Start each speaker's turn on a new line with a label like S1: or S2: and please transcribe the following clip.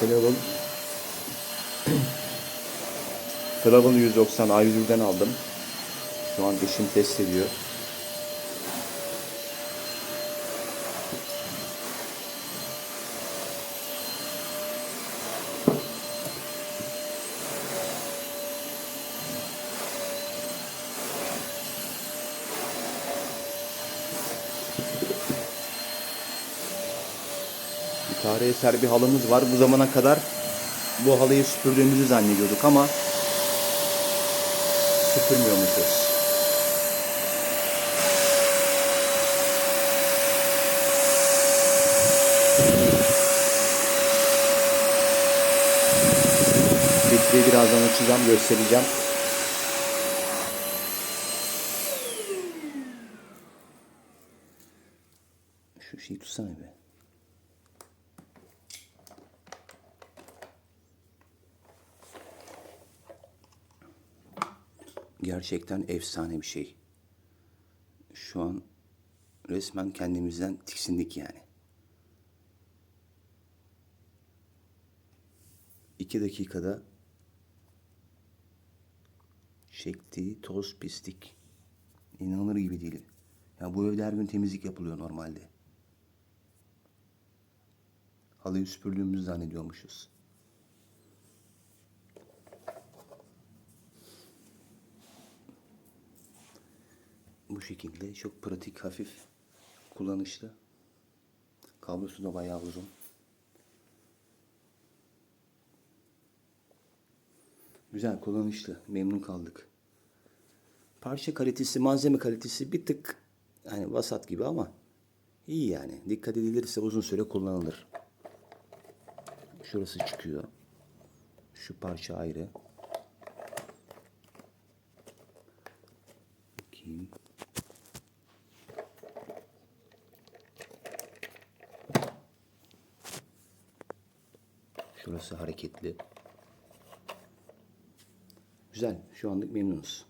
S1: Flavel Flavel 190 A101'den aldım. Şu an eşim test ediyor. Bir tarihi eser bir halımız var. Bu zamana kadar bu halıyı süpürdüğümüzü zannediyorduk ama süpürmüyormuşuz. Filtreyi birazdan açacağım, göstereceğim. Şu şeyi tutsana be. Gerçekten efsane bir şey. Şu an resmen kendimizden tiksindik yani. İki dakikada çektiği toz pislik. İnanılır gibi değil. Ya bu evde her gün temizlik yapılıyor normalde. Halıyı süpürdüğümüzü zannediyormuşuz. Bu şekilde çok pratik, hafif, kullanışlı. Kablosu da bayağı uzun. Güzel, kullanışlı. Memnun kaldık. Parça kalitesi, malzeme kalitesi bir tık hani vasat gibi ama iyi yani. Dikkat edilirse uzun süre kullanılır. Şurası çıkıyor. Şu parça ayrı. Şurası hareketli. Güzel. Şu anlık memnunuz.